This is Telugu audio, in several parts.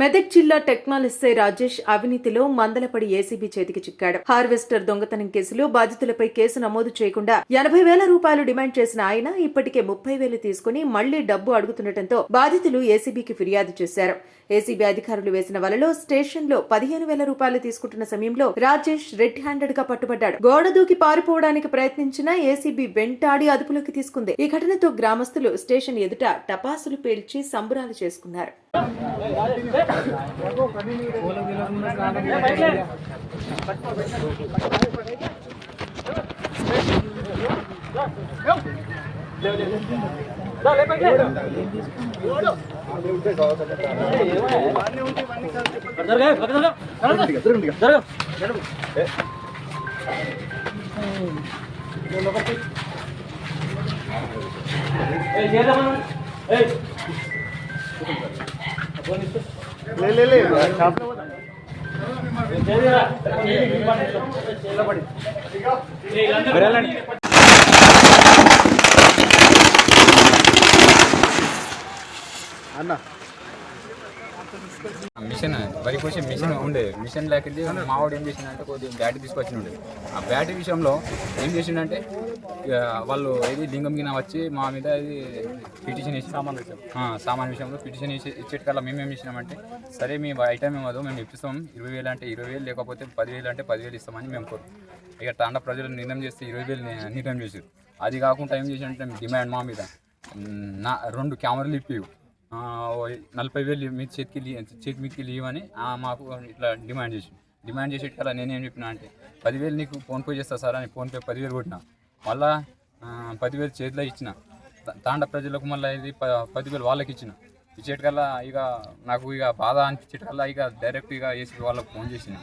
మెదక్ జిల్లా టెక్నాలజీ రాజేష్ అవినీతిలో మందలపడి ఏసీబీ చేతికి చిక్కాడు. హార్వెస్టర్ దొంగతనం కేసులో బాధితులపై కేసు నమోదు చేయకుండా ఎనభై వేల రూపాయలు డిమాండ్ చేసిన ఆయన ఇప్పటికే ముప్పై వేలు తీసుకుని మళ్ళీ డబ్బు అడుగుతుండటంతో బాధితులు ఏసీబీకి ఫిర్యాదు చేశారు. ఏసీబీ అధికారులు వేసిన వలలో స్టేషన్లో పదిహేను వేల రూపాయలు తీసుకుంటున్న సమయంలో రాజేష్ రెడ్ హ్యాండెడ్గా పట్టుబడ్డాడు. గోడ దూకి పారిపోవడానికి ప్రయత్నించిన ఏసీబీ వెంటాడి అదుపులోకి తీసుకుంది. ఈ ఘటనతో గ్రామస్తులు స్టేషన్ ఎదుట టపాసులు పేల్చి సంబురాలు చేసుకున్నారు. ఏ చేద్దామా ఏ ले ले ले మిషన్ వరి కోసే మిషన్ ఉండే. మిషన్ లేకపోతే మావాడు ఏం చేసిండంటే కొద్దిగా బ్యాటరీ తీసుకొచ్చి ఉండే. ఆ బ్యాటరీ విషయంలో ఏం చేసిండంటే ఇక వాళ్ళు ఏది లింగం గిన వచ్చి మా మీద ఇది పిటిషన్ వేసి సామాన్ సామాన్ విషయంలో పిటిషన్ వేసి ఇచ్చేటికల్లా మేము ఏం చేసినామంటే సరే మీ ఐటమ్ ఏమదో మేము ఇప్పిస్తాం. ఇరవై వేలు అంటే ఇరవై వేలు లేకపోతే పదివేలు అంటే పదివేలు ఇస్తామని మేము కోరు. ఇక తాండ ప్రజలు నిర్ణయం చేస్తే ఇరవై వేలు నిర్ణయం చేసారు అది కాకుండా ఏం చేసినట్టే డిమాండ్ మా మీద నా రెండు కెమెరాలు ఇప్పివు నలభై వేలు మీ చేతికి చేతి మీదకి లీవ్ అని మాకు ఇట్లా డిమాండ్ చేసి డిమాండ్ చేసేటి కల్లా నేనేం చెప్పిన అంటే పదివేలు నీకు ఫోన్పే చేస్తా సార్ అని ఫోన్పే పదివేలు కొట్టిన. మళ్ళా పదివేలు చేతిలో ఇచ్చిన. తాండ ప్రజలకు మళ్ళీ ఇది ప పదివేలు వాళ్ళకి ఇచ్చిన. ఇచ్చేటికల్లా ఇక నాకు ఇక బాధ అనిపించేటికల్లా ఇక డైరెక్ట్ ఇక వేసి వాళ్ళకి ఫోన్ చేసిన.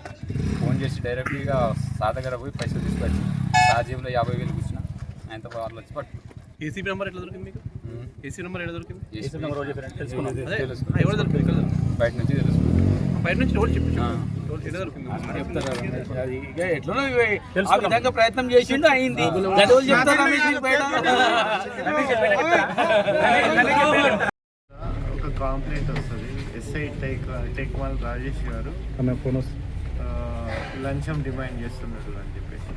ఫోన్ చేసి డైరెక్ట్ ఇక సా దగ్గర పోయి పైసలు తీసుకొచ్చి సా జేబులో యాభై వేలు కూర్చున్నా. ఆయనతో వాళ్ళు వచ్చి పట్టు ఏసీ నెంబర్ ఎట్లా దొరికింది మీకు? ఏసీ నెంబర్ ఎట్లా దొరికింది? ఏసీ అదే ఆ, ఎవరు దొరికింది ఎక్కడ దొరికింది? బయట నుంచి తెలుసు బయట నుంచి ఎవరు చెప్పి. ఆ. ఎట్లా దొరికింది. అది ఇక ఎట్లనో ఇవి ఆ విధంగా ప్రయత్నం చేసిండు అయింది. ఒక కాంప్లైంట్ వస్తుంది. ఎస్ఐ టేక్ టేక్ వాళ్ళ రాజేష్ గారు. లంచం డిమాండ్ చేస్తున్నారు అని చెప్పేసి.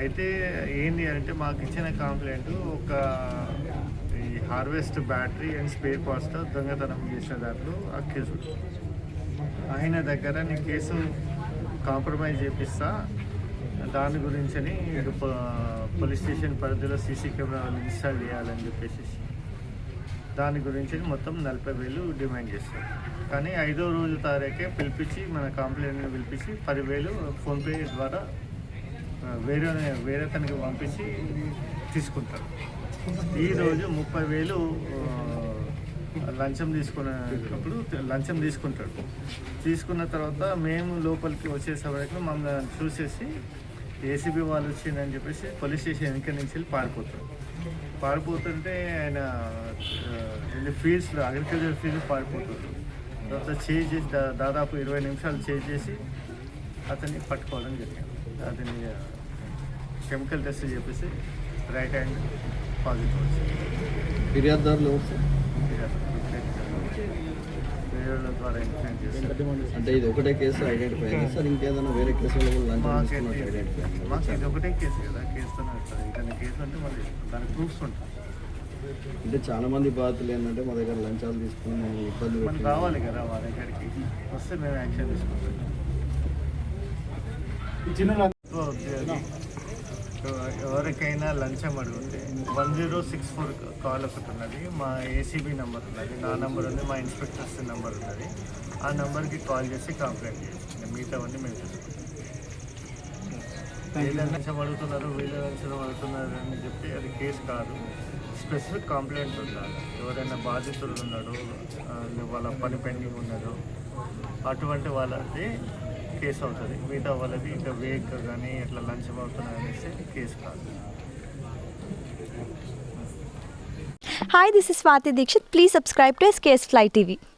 అయితే ఏంటి అంటే మాకు ఇచ్చిన కాంప్లైంట్ ఒక ఈ హార్వెస్ట్ బ్యాటరీ అండ్ స్పేర్ పార్ట్స్తో దొంగతనం చేసిన దాంట్లో అక్యూజుడు ఆయన దగ్గర నీ కేసు కాంప్రమైజ్ చేపిస్తా దాని గురించని పోలీస్ స్టేషన్ పరిధిలో సీసీ కెమెరాలు ఇన్స్టాల్ చేయాలని చెప్పేసి దాని గురించి మొత్తం నలభై వేలు డిమాండ్ చేస్తారు. కానీ ఐదో రోజు తారీఖే పిలిపించి మన కంప్లైంట్ని పిలిపించి పదివేలు ఫోన్పే ద్వారా వేరే వేరే తనకి పంపించి తీసుకుంటారు. ఈరోజు ముప్పై వేలు లంచం తీసుకునేటప్పుడు లంచం తీసుకుంటాడు. తీసుకున్న తర్వాత మేము లోపలికి వచ్చేసరికి మమ్మల్ని చూసేసి ఏసీబీ వాళ్ళు వచ్చిందని చెప్పేసి పోలీస్ స్టేషన్ వెనక నుంచి వెళ్ళి పారిపోతారు పారిపోతుంటే ఆయన ఫీల్డ్స్లో అగ్రికల్చర్ ఫీల్డ్ పారిపోతారు తర్వాత చేజ్ చేసి దా- దాదాపు ఇరవై నిమిషాలు చేజ్ చేసి అతన్ని పట్టుకోవడం జరిగింది. అతన్ని కెమికల్ టెస్ట్ చేపేసి రైట్ హ్యాండ్ పాజిటివ్ వచ్చింది ఫిర్యాదుదారులు ద్వారా చేస్తారు అంటే ఇది ఒకటే కేసు ఐడెంటిఫై అయింది. సార్ ఇంకేదైనా వేరే కేసులో మాకు ఇది ఒకటే కేసు కదా కేసుతోనే వస్తుంది ఇతని కేసు అంటే మళ్ళీ దానికి ప్రూఫ్స్ ఉంటాయి. అంటే చాలా మంది బాధితులు ఏంటంటే మా దగ్గర లంచాలు తీసుకుని ఇబ్బంది రావాలి కదా మా దగ్గరికి వస్తే మేము యాక్షన్ తీసుకుంటాం. ఎవరికైనా లంచం అడిగితే one zero six four call ఒకటి ఉన్నది. మా ఏసీబీ నెంబర్ ఉన్నది. నా నెంబర్ ఉంది మా ఇన్స్పెక్టర్స్ నెంబర్ ఉన్నది. ఆ నెంబర్కి కాల్ చేసి కంప్లైంట్ చేసి మిగతావన్నీ మేము చూసుకుంటాం. వీళ్ళ లంచం అడుగుతున్నారు వీళ్ళ లంచం అడుగుతున్నారు అని చెప్పి అది కేసు కాదు. స్పెసిఫిక్ కంప్లైంట్ ఉండాలి. ఎవరైనా బాధితులు ఉన్నాడు వాళ్ళ పని పెండింగ్ ఉన్నదో అటువంటి వాళ్ళది కేసు అవుతుంది మిగతా వాళ్ళది ఇంకా వేక్ కానీ ఇట్లా లంచం అవుతున్నారు అనేసి కేసు కాదు Hi, this is Swati Dikshit. Please subscribe to SKS Fly TV.